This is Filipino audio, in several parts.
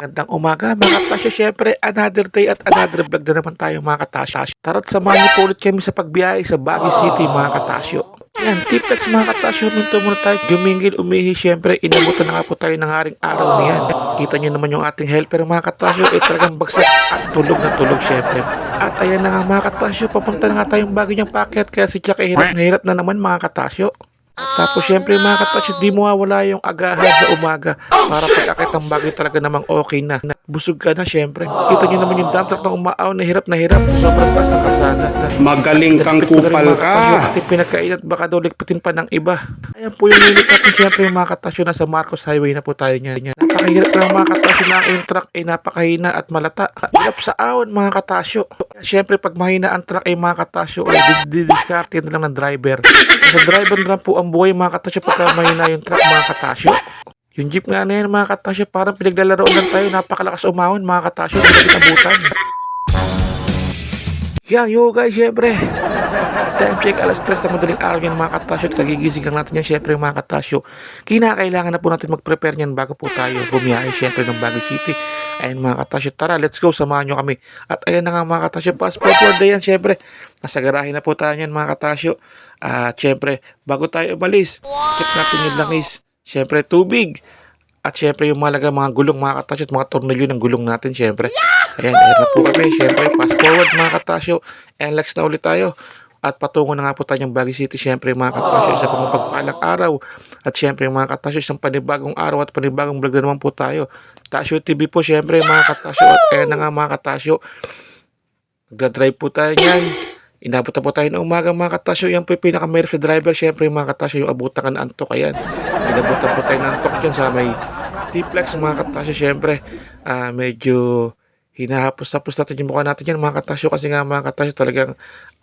Gandang umaga mga katasyo. Siyempre, another day at another vlog na naman tayo mga katasyo. Tara't samahan niyo po kami sa pagbiyahe sa Baguio City mga katasyo. Yan, tipex mga katasyo. Minto muna tayo gumingil, umihi. Siyempre, inabutan na nga po tayo ng haring araw na yan. Kita niyo naman yung ating helper mga katasyo. Eh talagang bagsak at tulog na tulog siyempre. At ayan na nga mga katasyo. Papunta na nga tayong bago niyang packet. Kaya si Jack eh, hirap na hirap na naman mga katasyo. Tapos syempre mga katasyo, di mo wala yung agahan sa umaga para pag-akit ng bagay talaga namang okay na. na. Busog ka na syempre. Kita nyo naman yung dump truck na umaaw na hirap na hirap. Sobrang taas ng kasada. Magaling kang na kupal ka. Ating pinagkait at baka daw ligpitin pa ng iba. Ayan po yung unit natin syempre yung mga katasyo nasa Marcos Highway na po tayo niya. Napakahirap ng mga katasyo na ang truck ay napakahina at malata. Hirap sa ahon mga katasyo. Syempre pag mahina ang truck ay mga katasyo ay dis- didiskarte na lang ng driver. Sa driver na lang po ang buhay mga katasyo pagka mahina yung truck mga katasyo. Yung jeep nga na yan mga katasyo parang pinaglalaroan lang tayo napakalakas umahon mga katasyo. Hindi natin abutan. Yan, yo syempre. Time check, alas 3 ng madaling araw yan mga katasyo at kagigising lang natin yan syempre mga katasyo. Kinakailangan na po natin mag-prepare niyan bago po tayo bumiyahe syempre ng Baguio City. Ayun mga katasyo, tara let's go, samahan nyo kami. At ayan na nga mga katasyo, passport forward na yan syempre. Nasa garahe na po tayo yan mga katasyo. At syempre, bago tayo umalis, check natin yung langis. Syempre, tubig. At syempre yung malaga mga gulong mga katasyo at mga tornilyo ng gulong natin syempre. Ayan, ayan na po kami. Syempre, fast forward mga katasyo. NLEX na ulit tayo. At patungo na nga po tayo ng Baguio City. Syempre mga katasyo, isa pang pagpalang araw. At syempre mga katasyo, isang panibagong araw at panibagong vlog na naman po tayo. Tasyo TV po syempre mga katasyo. At ayan na nga mga katasyo. Nagdadrive po tayo yan. Inabot na po tayo ng umaga mga katasyo. Yan po yung pinaka-merf sa driver. Syempre mga katasyo, yung abutan ka ng antok. Ayan. Inabutan po tayo ng antok dyan sa may T-Flex mga katasyo. Syempre, ah medyo hinahapos-hapos natin yung mukha natin yan mga katasyo. Kasi nga mga katasyo talagang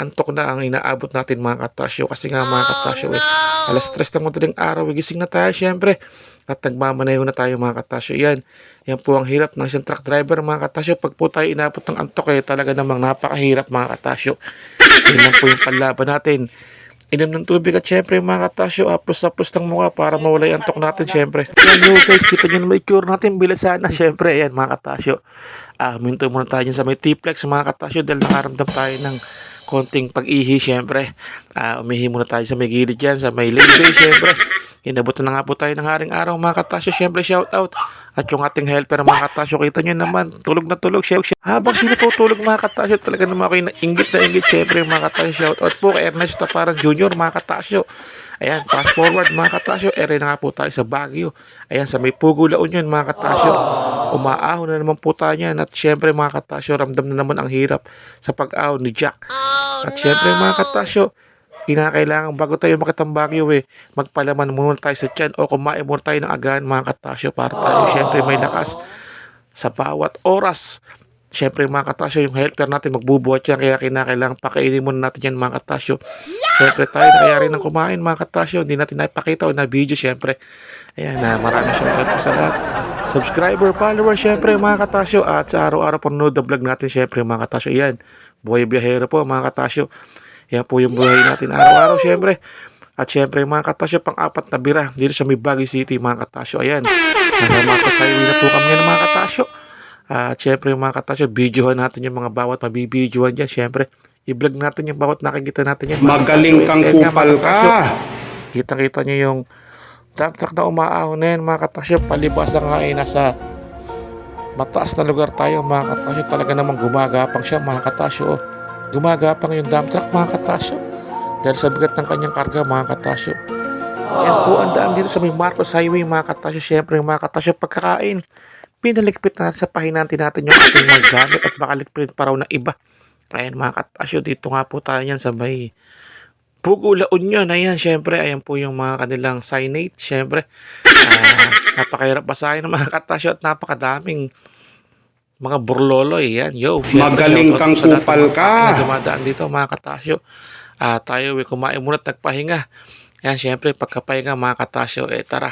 antok na ang inaabot natin mga katasyo. Kasi nga mga katasyo eh, alas stress ng madaling araw. Gising na tayo syempre. At nagmamaneho na tayo mga katasyo. Yan. Yan po ang hirap ng isang truck driver mga katasyo. Pag po tayo inabot ng antok eh, talaga namang napakahirap mga katasyo. Yun lang po yung panlaban natin. Inom ng tubig at syempre mga katasyo, apos-apos ng mukha para mawala yung antok natin syempre. Yan yo guys, kita nyo na may cure natin bilisan na syempre. Yan mga katasyo. Ah, minto muna tayo sa may T-Plex mga katasyo dahil nakaramdam tayo ng konting pag-ihi syempre. Ah, umihi muna tayo sa may gilid dyan, sa may laybay syempre. Inabutan na nga po tayo ng haring araw mga katasyo. Syempre shout out. At yung ating helper mga katasyo, kita nyo naman, tulog na tulog siya. Habang sino po tulog mga katasyo, talaga naman ako yung inggit na inggit. Syempre mga katasyo, shout out po kay Ernest Taparan Jr. mga katasyo. Ayan, fast forward mga katasyo, ere na nga po tayo sa Baguio. Ayan, sa may Pugo La Union mga katasyo. Umaahon na naman po tayo yan. At syempre mga katasyo, ramdam na naman ang hirap sa pag-ahon ni Jack. At syempre mga katasyo, kinakailangan bago tayo makitang Baguio eh, magpalaman muna tayo sa tiyan o kumain muna tayo ng agahan mga katasyo para tayo syempre may lakas sa bawat oras. Syempre mga katasyo, yung helper natin magbubuhat yan kaya kinakailangan pakainin muna natin yan mga katasyo. Syempre tayo kaya rin ng kumain mga katasyo, hindi natin naipakita o na video syempre. Ayan na, maraming shoutout po sa lahat. Subscriber, follower, syempre mga katasyo at sa araw-araw po nanood ng vlog natin syempre mga katasyo. Yan, buhay biyahero po mga katasyo. Yan po yung buhay natin araw-araw syempre. At syempre mga katasyo, pang-apat na bira dito sa may Baguio City mga katasyo. Ayan, nagmamakasaywi na po kami yan mga katasyo. At syempre mga katasyo, videohan natin yung mga bawat mabibidyohan dyan. Syempre, i-vlog natin yung bawat nakikita natin yan. Magaling kang Ayan kupal ka. Kita-kita nyo yung dump truck na umaahon na yan mga katasyo. Palibas na nga ay nasa mataas na lugar tayo mga katasyo. Talaga namang gumagapang siya mga katasyo. oh. Gumagapang yung dump truck mga katasyo. Dahil sa bigat ng kanyang karga mga katasyo. Yan po ang daan dito sa may Marcos Highway mga katasyo. Siyempre mga katasyo pagkakain. Pinaligpit natin sa pahinantin natin yung ating mga gamit at makaligpit pa raw na iba. Ayan mga katasyo, dito nga po tayo yan sa may Pugo La Union. Ayan, syempre, ayan po yung mga kanilang signage. Syempre, ah, napakahirap basahin ng mga katasyo at napakadaming mga burloloy. Yan, yo. Magaling kang kupal ka. dumadaan dito mga katasyo. Ah, tayo, eh, kumain muna at nagpahinga. Yan, syempre, pagkapahinga mga katasyo, eh tara,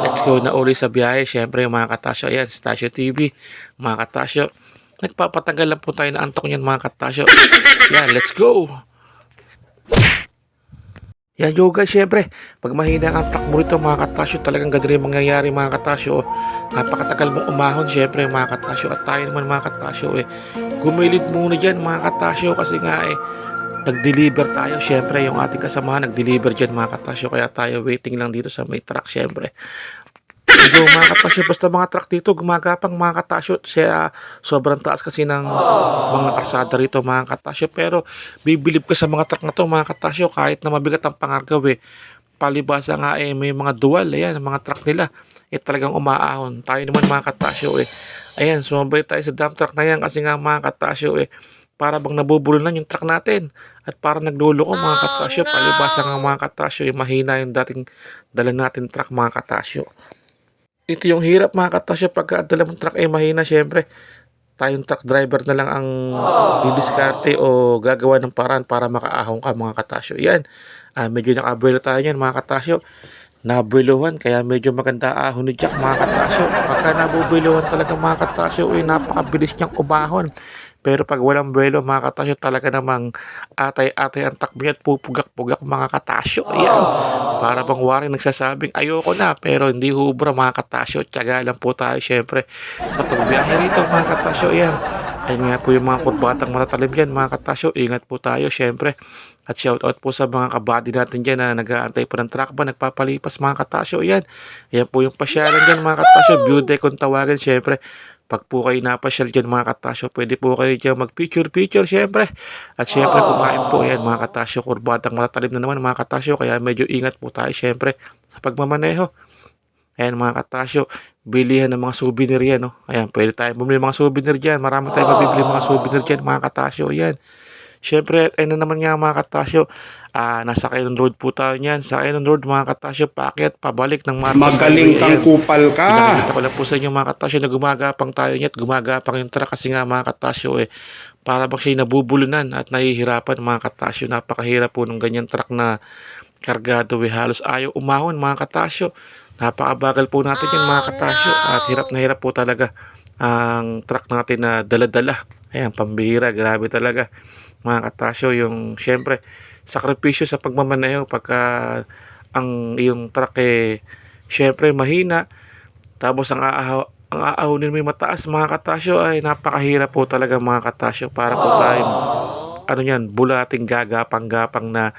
let's go na uli sa biyahe. Syempre, mga katasyo, ayan, Stasyo TV, mga katasyo. Nagpapatagal lang po tayo na antok niyan mga katasyo. Yan, let's go! Yan yoga, syempre, pag mahina ang truck mo mga katasyo, talagang ganun rin mangyayari mga katasyo. Napakatagal mong umahon, syempre mga katasyo. At tayo naman mga katasyo, eh, gumilid muna dyan mga katasyo kasi nga eh, nag-deliver tayo. Syempre, yung ating kasamahan nag-deliver dyan mga katasyo. Kaya tayo waiting lang dito sa may truck, syempre. Medyo mga katasyo, basta mga truck dito, gumagapang mga katasyo. Siya, sobrang taas kasi ng mga kasada rito mga katasyo. Pero, bibilib ka sa mga truck na to mga katasyo, kahit na mabigat ang pangargaw eh. Palibasa nga eh, may mga dual, ayan, mga truck nila. Eh talagang umaahon. Tayo naman mga katasyo eh. Ayan, sumabay tayo sa dump truck na yan kasi nga mga katasyo eh. Para bang nabubulunan yung truck natin. At para nagluloko mga katasyo. Palibasa nga mga katasyo eh, mahina yung dating dala natin truck mga katasyo. Ito yung hirap mga katasyo pagka ang dala mong truck ay mahina syempre. Tayong truck driver na lang ang didiskarte o gagawa ng paraan para makaahon ka mga katasyo. Yan, ah, medyo nakabuelo tayo yan mga katasyo. Nabueluhan kaya medyo maganda ahon ni Jack mga katasyo. Pagka nabubueluhan talaga mga katasyo, eh, napakabilis niyang umahon. Pero pag walang buwelo mga katasyo, talaga namang atay-atay ang takbo niya at pupugak-pugak mga katasyo. Ayan. Para bang waring nagsasabing ayoko na pero hindi hubra mga katasyo. Tiyaga lang po tayo syempre sa pagbiyahe rito mga katasyo. Ayan. Ayun nga po yung mga kurbatang matatalim dyan mga katasyo. Ingat po tayo syempre. At shoutout po sa mga kabady natin dyan na nag-aantay pa ng truck ba, nagpapalipas mga katasyo. Ayan. Ayan po yung pasyalan dyan mga katasyo. Deck kung tawagan syempre. Pag po kayo napasyal dyan mga katasyo, pwede po kayo dyan mag-picture-picture syempre. At syempre kumain po yan mga katasyo. Kurbatang matatalim na naman mga katasyo. Kaya medyo ingat po tayo syempre sa pagmamaneho. Ayan mga katasyo, bilihan ng mga souvenir yan. No? Ayan, pwede tayo bumili mga souvenir dyan. Marami tayong mabibili mga souvenir dyan mga katasyo. Ayan. Siyempre, ayun na naman nga mga katasyo, ah, nasa Quezon Road po tayo niyan. Sa Quezon Road mga katasyo, paakyat, pabalik ng Marcos Magaling kang Ayan. kupal ka. Pinakikita ko lang po sa inyo mga katasyo na gumagapang tayo niya at gumagapang yung truck kasi nga mga katasyo eh para bang siya nabubulunan at nahihirapan mga katasyo. Napakahirap po ng ganyan truck na kargado eh halos ayaw umahon mga katasyo. Napakabagal po natin yung mga katasyo at hirap na hirap po talaga ang truck natin na dala-dala. Ayan, pambihira, grabe talaga. Mga katasyo yung syempre sakripisyo sa pagmamaneho pagka ang iyong truck eh syempre mahina. Tapos ang aahaw ang aahunin mo yung mataas mga katasyo ay napakahirap po talaga mga katasyo para po tayo ano yan bulating gagapang-gapang na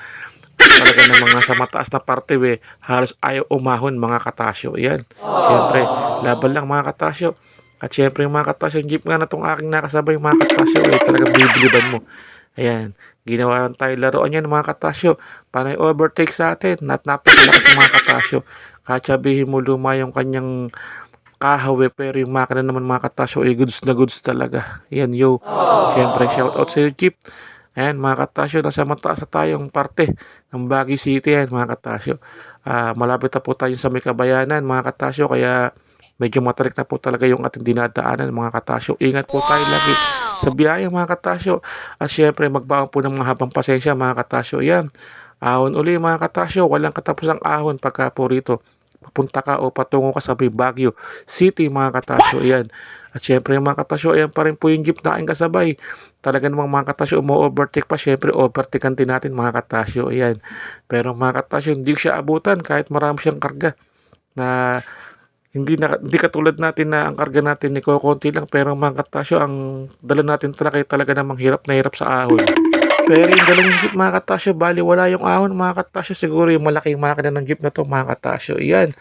talaga ng mga sa mataas na parte we halos ayaw umahon mga katasyo. Yan syempre laban lang mga katasyo at syempre yung mga katasyo yung jeep nga na tong aking nakasabay mga katasyo eh talagang bibiliban mo. Ayan ginawa lang tayo laruan yan mga katasyo. Panay overtake sa atin at napakalakas mga katasyo. Kahit sabihin mo luma yung kanyang kahaw eh, pero yung makina naman mga katasyo eh goods na goods talaga. Yan yo. Syempre shout out sa jeep. Ayan mga katasyo, nasa mataas na tayong parte ng Baguio City yan mga katasyo. Ah, malapit na po tayo sa may kabayanan mga katasyo, kaya medyo matarik na po talaga yung ating dinadaanan mga katasyo. Ingat po tayo lagi sa biyahe mga katasyo. At syempre magbaon po ng mga habang pasensya mga katasyo. Yan, ahon uli mga katasyo, walang katapusang ahon pagka po rito. Papunta ka o patungo ka sa may Baguio City mga katasyo. Yan. At syempre mga katasyo, ayan pa rin po yung jeep na aking kasabay. Talaga namang mga katasyo, umo-overtake pa. Syempre, overtakean din natin mga katasyo. Ayan. Pero mga katasyo, hindi siya abutan kahit marami siyang karga. Na hindi na hindi katulad natin na ang karga natin ni konti lang pero mga katasyo ang dala natin ay talaga namang hirap na hirap sa ahon. Pero yung dalawang jeep mga katasyo, bali wala yung ahon mga katasyo. Siguro yung malaking makina ng jeep na to mga katasyo. Yan.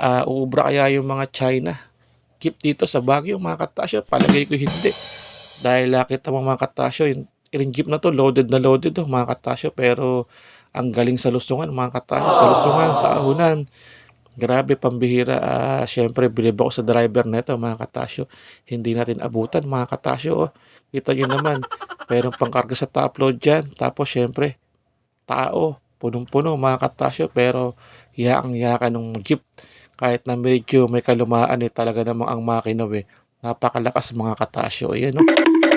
Ah, uubra kaya yung mga China jeep dito sa Baguio mga katasyo? Palagay ko hindi. Dahil nakita mo mga katasyo, yung, yung jeep na to loaded na loaded to mga katasyo. Pero ang galing sa lusungan mga katasyo. Sa lusungan, sa ahunan. Grabe, pambihira. Ah, Siyempre, bilib ako sa driver nito mga katasyo. Hindi natin abutan mga katasyo. Oh. Kita nyo naman. Merong pangkarga sa top load dyan. Tapos, siyempre, tao. Punong-puno mga katasyo. Pero, yaang-yaka ng jeep. Kahit na medyo may kalumaan eh, talaga namang ang makina eh. Napakalakas mga katasyo. Ayan o.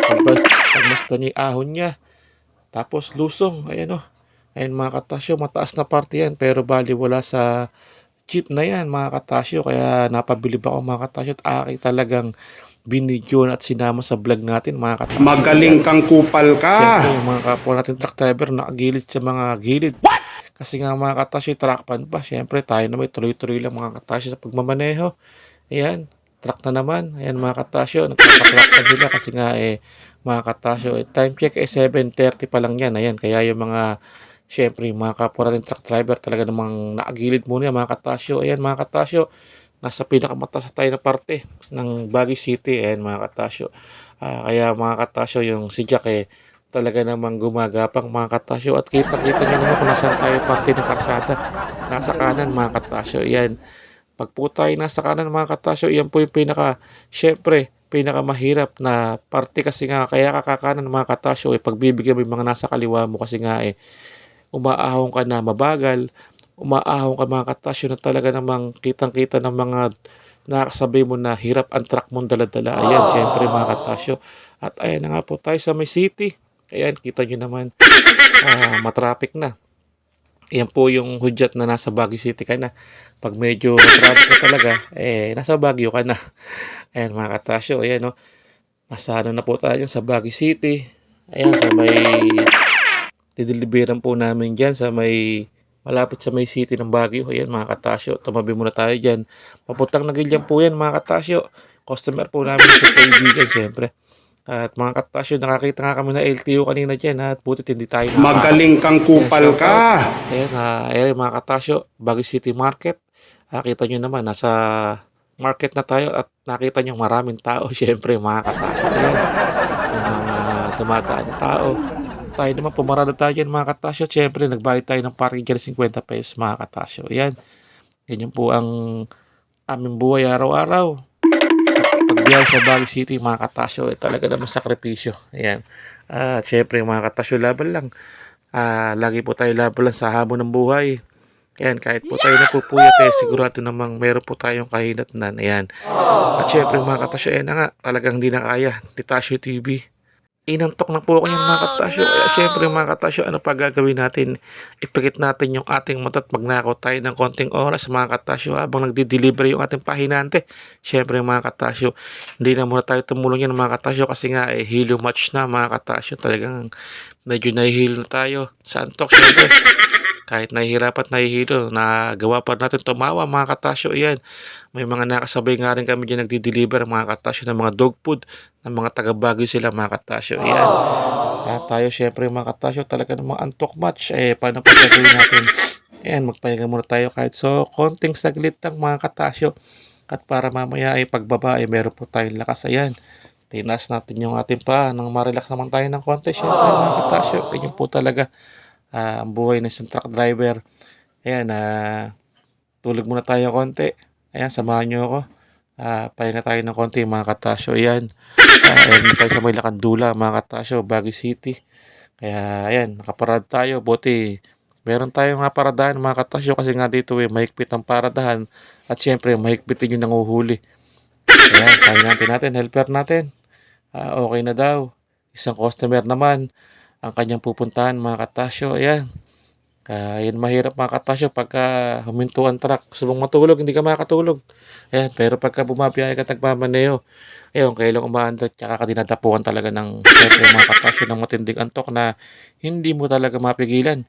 Pagmas, pagmasta niya ahon niya. Tapos lusong. Ayan o. Ayan mga katasyo. Mataas na parte yan. Pero bali wala sa jeep na yan mga katasyo. Kaya napabilib ako mga katasyo. At aki talagang binidyo at sinama sa vlog natin mga katasyo. Magaling kang kupal ka. Siyempre, mga kapwa natin truck driver nakagilid sa mga gilid. Kasi nga mga katasyo, truckpan pa. Siyempre, tayo naman tuloy-tuloy lang mga katasyo sa pagmamaneho. Ayan, truck na naman. Ayan mga katasyo, nagpapatrackpan sila kasi nga eh, mga katasyo, eh, time check eh 7.30 pa lang yan. Ayan, kaya yung mga, siyempre, mga kapwa natin truck driver talaga namang nakagilid muna yan mga katasyo. Ayan mga katasyo, nasa pinakamataas tayo na parte ng Baguio City. Ayan mga katasyo. Ah, kaya mga katasyo, yung si Jack eh, talaga namang gumagapang mga katasyo at kita-kita nyo naman kung nasaan tayo parte ng karsada. Nasa kanan mga katasyo. Yan. Pag po tayo nasa kanan mga katasyo, yan po yung pinaka, syempre, pinakamahirap na parte kasi nga kaya kakakanan mga katasyo eh pagbibigyan mo yung mga nasa kaliwa mo kasi nga eh umaahon ka na mabagal umaahon ka mga katasyo na talaga namang kitang-kita ng mga nakakasabi mo na hirap ang truck mong daladala. Ayan, syempre mga katasyo. At ayan na nga po tayo sa may city. Ayan, kita nyo naman, ah, matraffic na. Ayan po yung hudyat na nasa Baguio City ka na. Pag medyo traffic na talaga, eh, nasa Baguio ka na. Ayan mga katasyo, ayan no. Nasa ano na po tayo sa Baguio City. Ayan, sa may dideliveran po namin dyan sa may malapit sa may city ng Baguio. Ayan mga katasyo, tumabi muna tayo dyan. Papuntang Nagilian po yan mga katasyo. Customer po namin sa kaibigan syempre. At mga katasyo, nakakita nga kami na LTO kanina dyan at butit hindi tayo nakaka- Magaling kang kupal ka. Ayan, uh, ayan mga katasyo, Baguio City Market. Ah, kita nyo naman, nasa market na tayo at nakita nyo maraming tao. Siyempre, mga katasyo. Ayan, yung mga dumadaan na tao. Tayo naman, pumarada tayo dyan, mga katasyo. Siyempre, nagbayad tayo ng parking dyan 50 pesos, mga katasyo. Ayan, ganyan po ang aming buhay araw-araw. Pagbiyahe sa Baguio City, mga katasyo, eh, talaga naman sakripisyo. Ayan. At syempre, mga katasyo, laban lang. Ah, lagi po tayo laban lang sa hamon ng buhay. Ayan, kahit po tayo napupuyat eh, sigurado namang meron po tayong kahinatnan. Ayan. At syempre mga katasyo, ayan na nga, talagang hindi na kaya. Tasyo TV. Inantok na po ako yan mga katasyo. Kaya syempre mga katasyo, ano pa gagawin natin? Ipikit natin yung ating mata at magnakaw tayo ng konting oras mga katasyo habang nagdi-deliver yung ating pahinante. Syempre mga katasyo, hindi na muna tayo tumulong yan mga katasyo kasi nga eh, hilo match na mga katasyo. Talagang medyo nahihilo na tayo sa antok syempre. Kahit nahihirapan at nahihilo, nagawa pa natin tumawa mga katasyo. Iyan, may mga nakasabay nga rin kami dyan nagdi-deliver mga katasyo ng mga dog food ng mga taga Baguio sila mga katasyo. Iyan. Kaya tayo syempre mga katasyo talaga namang antok match. Eh, paano pa gagawin natin? Ayan, magpahinga muna tayo kahit so konting saglit lang mga katasyo. At para mamaya ay pagbaba ay meron po tayong lakas. Ayan, tinas natin yung ating pa nang marelax naman tayo ng konti. Syempre mga katasyo, ganyan po talaga ah, ang buhay ng isang truck driver. Ayan, ah, tulog muna tayo konti. Ayan, samahan nyo ako. Ah, pahinga tayo ng konti mga katasyo. Ayan, ah, ayan tayo sa may Lakandula mga katasyo, Baguio City. Kaya ayan, nakaparad tayo. Buti meron tayong mga paradahan mga katasyo kasi nga dito eh, mahigpit ang paradahan. At syempre, mahigpit din yung nanguhuli. Ayan, kaya natin natin, helper natin. Ah, okay na daw. Isang customer naman ang kanyang pupuntahan mga katasyo. Ayan. Yan mahirap mga katasyo pagka huminto ang truck. Gusto mong matulog, hindi ka makatulog. Ayan, pero pagka bumabiyahe ka nagmamaneo, ayun, kailang umaandar, tsaka ka dinadapuan talaga ng syempre, mga katasyo ng matinding antok na hindi mo talaga mapigilan.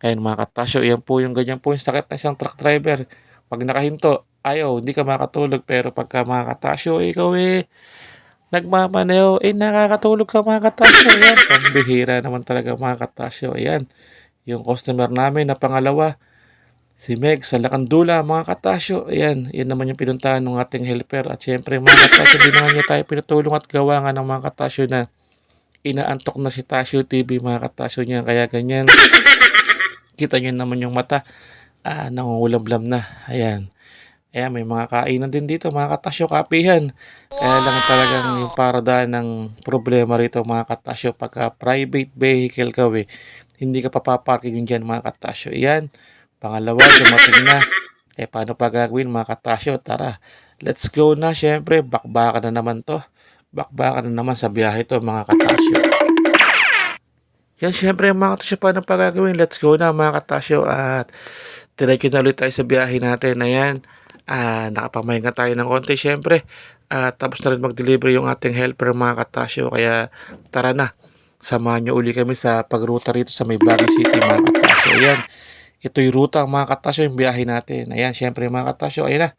Ayan mga katasyo, yan po yung ganyan po yung sakit na isang truck driver. Pag nakahinto, ayaw, hindi ka makatulog. Pero pagka mga katasyo, ikaw eh, nagmamaneo, eh nakakatulog ka mga katasyo. Ayan, pambihira naman talaga mga katasyo. Ayan, yung customer namin na pangalawa, si Meg sa Lakandula, mga katasyo. Ayan, yan naman yung pinuntahan ng ating helper. At syempre mga katasyo, di naman niya tayo pinatulong at gawa nga ng mga katasyo na inaantok na si Tasyo TV, mga katasyo niya. Kaya ganyan, kita niyo naman yung mata, ah, nangungulamlam na. Ayan. Ayan, may mga kainan din dito, mga katasyo, kapihan. Kaya lang talagang yung parada ng problema rito, mga katasyo, pagka private vehicle ka, we, hindi ka papaparking dyan, mga katasyo. Ayan, pangalawa, dumating na. Eh, paano pa gagawin, mga katasyo? Tara, let's go na, syempre. Bakbakan na naman to. Bakbakan na naman sa biyahe to, mga katasyo. Yan, syempre, mga katasyo, paano pa gagawin? Let's go na, mga katasyo. At diretso na ulit tayo sa biyahe natin. Ayan, ah, nakapamahinga tayo ng konti, syempre. At tapos na rin mag-deliver yung ating helper mga katasyo. Kaya tara na. Samahan nyo uli kami sa pagruta rito sa may Baguio City mga katasyo. Ayan. Ito yung ruta mga katasyo yung biyahe natin. Ayan, syempre mga katasyo. Ayan na.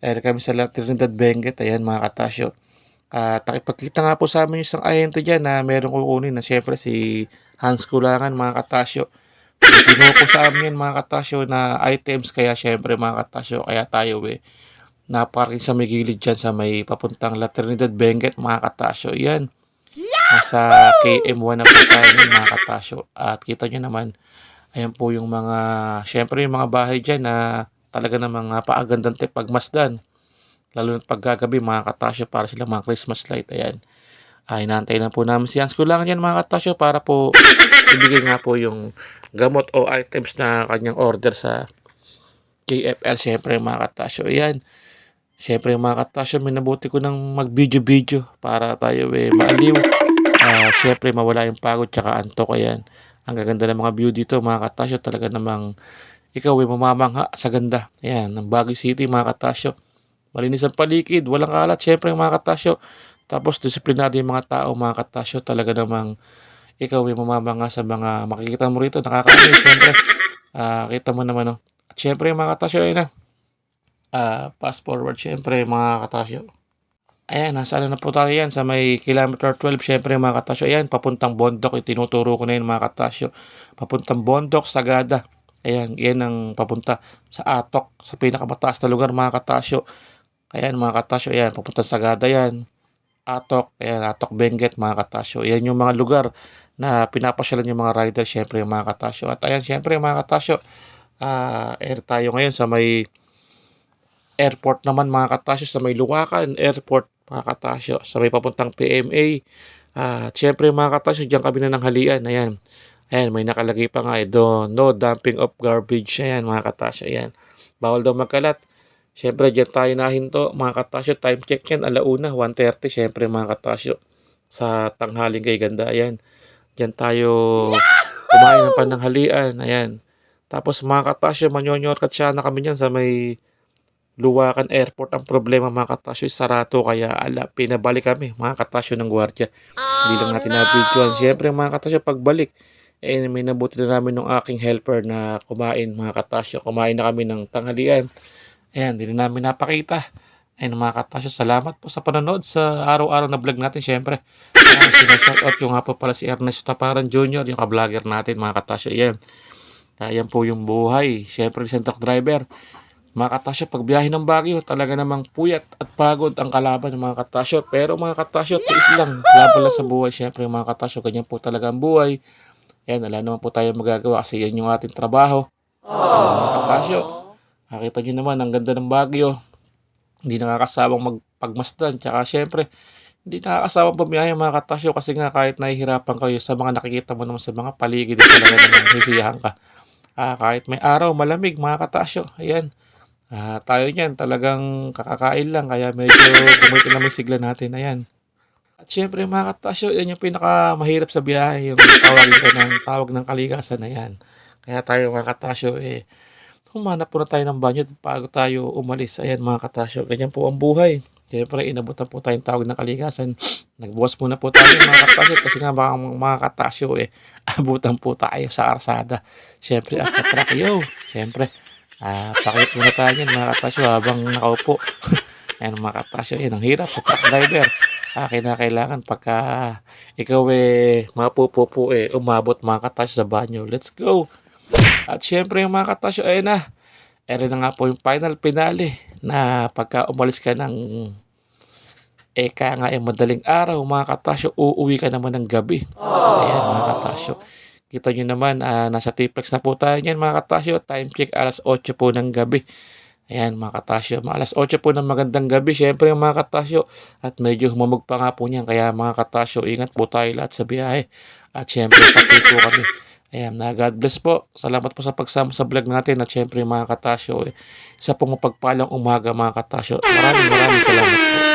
Ayan kami sa La Trinidad Benguet. Ayan mga katasyo. At nakipagkita nga po sa amin yung isang ahente dyan na merong kukunin na syempre si Hans Kulangan mga katasyo. Kinuha po sa amin mga katasyo na items kaya syempre mga katasyo kaya tayo eh naparking sa may gilid dyan sa may papuntang La Trinidad Benguet mga katasyo. Yan. Nasa KM1 na po tayo mga katasyo. At kita nyo naman, ayan po yung mga, syempre yung mga bahay dyan na talaga namang paagandang tip pagmasdan. Lalo na paggagabi mga katasyo para sila mga Christmas light. Ayan. Ay, inaantay na po namin si Hans Kulangan yan mga katasyo para po ibigay nga po yung gamot o items na kanyang order sa KFL syempre mga katasyo. Ayan. Syempre mga katasyo, minabuti ko ng mag-video-video para tayo eh maaliw. Ah, syempre mawala yung pagod tsaka antok. Ayan. Ang gaganda ng mga view dito mga katasyo. Talaga namang ikaw ay mamamangha sa ganda. Ayan, ng Baguio City mga katasyo. Malinis ang paligid, walang kalat. Syempre mga katasyo. Tapos disiplinado yung mga tao mga katasyo. Talaga namang ikaw ay mamamangha sa mga makikita mo rito. Nakakaamin syempre. Ah, kita mo naman no. At syempre mga katasyo, ayun na. Ah, fast forward syempre mga katasyo. Ayan, nasa ano na po tayo yan sa may kilometer 12 syempre mga katasyo. Ayan, papuntang Bondok, itinuturo ko na yun mga katasyo. Papuntang Bondok, Sagada. Ayan, yan ang papunta sa Atok, sa pinakamataas na lugar mga katasyo. Ayan mga katasyo, ayan, papunta sa Sagada yan. Atok, ayan, Atok Benguet mga katasyo. Ayan yung mga lugar na pinapasyalan yung mga rider syempre mga katasyo. At ayan, syempre mga katasyo, ah air tayo ngayon sa may airport naman mga katasyo sa may Luwakan Airport mga katasyo sa may papuntang PMA at syempre mga katasyo diyan kami na ng halian ayan. Ayan may nakalagay pa nga eh do, no dumping of garbage. Ayan mga katasyo ayan. Bawal daw magkalat. Syempre diyan tayo nahinto mga katasyo. Time check yan alauna 1.30 syempre mga katasyo. Sa tanghaling kay ganda ayan diyan tayo kumain ng pananghalian ayan tapos mga katasyo manyonyor siya na kami diyan sa may Luwakan Airport ang problema mga katasyo is sarado kaya ala pinabalik kami mga katasyo ng gwardiya. Hindi lang natin na-videoan. Siyempre mga katasyo pagbalik eh may nabuti na namin ng aking helper na kumain mga katasyo. Kumain na kami ng tanghalian. Ayan, hindi na namin napakita. Ayun mga katasyo, salamat po sa panonood sa araw-araw na vlog natin syempre. Ayan, sinashoutout yung nga pala si Ernest Taparan Jr. yung ka-vlogger natin mga katasyo. Ayan. Ayan po yung buhay. Syempre, isang truck driver. Mga katasyo, pag biyahe ng Baguio, talaga namang puyat at pagod ang kalaban ng mga katasyo. Pero mga katasyo, tiis lang. Laban lang sa buhay. Siyempre mga katasyo, ganyan po talaga ang buhay. Yan, wala naman po tayo magagawa kasi yan yung ating trabaho. Mga katasyo, nakita nyo naman, ang ganda ng Baguio. Hindi nakakasawang magpagmasdan. Tsaka siyempre, hindi nakakasawang bumiyahe mga katasyo kasi nga kahit nahihirapan kayo sa mga nakikita mo naman sa mga paligid, talaga namang sisiyahan ka. Ah, kahit may araw, malamig mga katasyo. Ayan. Ah, tayo niyan talagang kakakain lang kaya medyo bumalik na may sigla natin. Ayan. At syempre mga katasyo, yan yung pinaka mahirap sa biyahe, yung tawagin ka ng tawag ng kalikasan na yan. Kaya tayo mga katasyo, eh, humanap po na tayo ng banyo bago tayo umalis. Ayan mga katasyo, ganyan po ang buhay. Siyempre, inabutan po tayong tawag ng kalikasan. Nagbuwas muna po tayo mga katasyo kasi nga mga, mga katasyo eh, abutan po tayo sa arsada. Siyempre, at katrak, yo, siyempre, Ah, pakit muna tayo yan mga katasyo habang nakaupo. Ayan mga katasyo, yan ang hirap sa truck driver. Ah, kailangan pagka ikaw eh mapupupo eh umabot mga katasyo sa banyo. Let's go! At syempre yung mga katasyo, ayun na. Ere na nga po yung final finale na pagka umalis ka ng eka nga yung madaling araw mga katasyo, uuwi ka naman ng gabi. Ayan mga katasyo. Kita nyo naman, ah, nasa T-Flex na po tayo niyan mga katasyo. Time check alas 8 po ng gabi. Ayan mga katasyo, alas 8 po ng magandang gabi. Siyempre mga katasyo, at medyo humamog pa nga po niyan. Kaya mga katasyo, ingat po tayo lahat sa biyahe. At siyempre, pati po kami. Ayan, na God bless po. Salamat po sa pagsama sa vlog natin. At siyempre mga katasyo, eh, isa pong umaga mga katasyo. Maraming maraming salamat po.